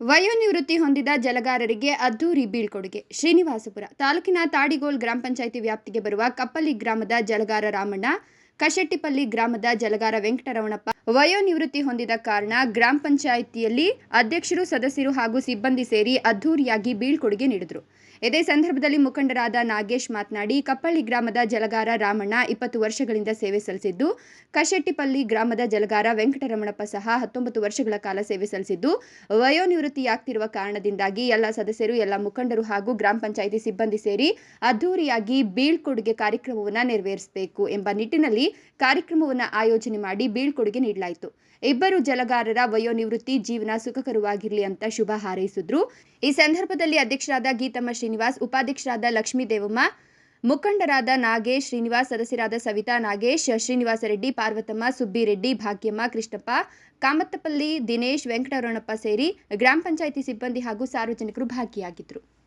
ವಯೋನಿವೃತ್ತಿ ಹೊಂದಿದ ಜಲಗಾರರಿಗೆ ಅದ್ದೂರಿ ಬೀಳ್ಕೊಡುಗೆ. ಶ್ರೀನಿವಾಸಪುರ ತಾಲೂಕಿನ ತಾಡಿಗೋಲ್ ಗ್ರಾಮ ಪಂಚಾಯಿತಿ ವ್ಯಾಪ್ತಿಗೆ ಬರುವ ಕಪ್ಪಲಿ ಗ್ರಾಮದ ಜಲಗಾರ ರಾಮಣ್ಣ, ಕಶೆಟ್ಟಿಪಲ್ಲಿ ಗ್ರಾಮದ ಜಲಗಾರ ವೆಂಕಟರಮಣಪ್ಪ ವಯೋನಿವೃತ್ತಿ ಹೊಂದಿದ ಕಾರಣ ಗ್ರಾಮ ಪಂಚಾಯಿತಿಯಲ್ಲಿ ಅಧ್ಯಕ್ಷರು, ಸದಸ್ಯರು ಹಾಗೂ ಸಿಬ್ಬಂದಿ ಸೇರಿ ಅದ್ದೂರಿಯಾಗಿ ಬೀಳ್ಕೊಡುಗೆ ನೀಡಿದರು. ಇದೇ ಸಂದರ್ಭದಲ್ಲಿ ಮುಖಂಡರಾದ ನಾಗೇಶ್ ಮಾತನಾಡಿ, ಕಪ್ಪಳ್ಳಿ ಗ್ರಾಮದ ಜಲಗಾರ ರಾಮಣ್ಣ ಇಪ್ಪತ್ತು ವರ್ಷಗಳಿಂದ ಸೇವೆ ಸಲ್ಲಿಸಿದ್ದು, ಕಶೆಟ್ಟಿಪಲ್ಲಿ ಗ್ರಾಮದ ಜಲಗಾರ ವೆಂಕಟರಮಣಪ್ಪ ಸಹ ಹತ್ತೊಂಬತ್ತು ವರ್ಷಗಳ ಕಾಲ ಸೇವೆ ಸಲ್ಲಿಸಿದ್ದು, ವಯೋನಿವೃತ್ತಿಯಾಗ್ತಿರುವ ಕಾರಣದಿಂದಾಗಿ ಎಲ್ಲ ಸದಸ್ಯರು, ಎಲ್ಲ ಮುಖಂಡರು ಹಾಗೂ ಗ್ರಾಮ ಪಂಚಾಯಿತಿ ಸಿಬ್ಬಂದಿ ಸೇರಿ ಅದ್ದೂರಿಯಾಗಿ ಬೀಳ್ಕೊಡುಗೆ ಕಾರ್ಯಕ್ರಮವನ್ನು ನೆರವೇರಿಸಬೇಕು ಎಂಬ ನಿಟ್ಟಿನಲ್ಲಿ ಕಾರ್ಯಕ್ರಮವನ್ನು ಆಯೋಜನೆ ಮಾಡಿ ಬೀಳ್ಕೊಡುಗೆ ನೀಡಲಾಯಿತು. ಇಬ್ಬರು ಜಲಗಾರರ ವಯೋನಿವೃತ್ತಿ, ಜೀವನ ಸುಖಕರವಾಗಿರಲಿ ಅಂತ ಶುಭ ಹಾರೈಸಿದ್ರು. ಈ ಸಂದರ್ಭದಲ್ಲಿ ಅಧ್ಯಕ್ಷರಾದ ಗೀತಮ್ಮ ಶ್ರೀನಿವಾಸ್, ಉಪಾಧ್ಯಕ್ಷರಾದ ಲಕ್ಷ್ಮೀ ದೇವಮ್ಮ, ಮುಖಂಡರಾದ ನಾಗೇಶ್ ಶ್ರೀನಿವಾಸ್, ಸದಸ್ಯರಾದ ಸವಿತಾ ನಾಗೇಶ್, ಶ್ರೀನಿವಾಸ ರೆಡ್ಡಿ, ಪಾರ್ವತಮ್ಮ ಸುಬ್ಬಿರೆಡ್ಡಿ ಭಾಗ್ಯಮ್ಮ, ಕೃಷ್ಣಪ್ಪ, ಕಾಮತ್ತಪಲ್ಲಿ, ದಿನೇಶ್ ವೆಂಕಟರಮಣಪ್ಪ ಸೇರಿ ಗ್ರಾಮ ಪಂಚಾಯಿತಿ ಸಿಬ್ಬಂದಿ ಹಾಗೂ ಸಾರ್ವಜನಿಕರು ಭಾಗಿಯಾಗಿದ್ದರು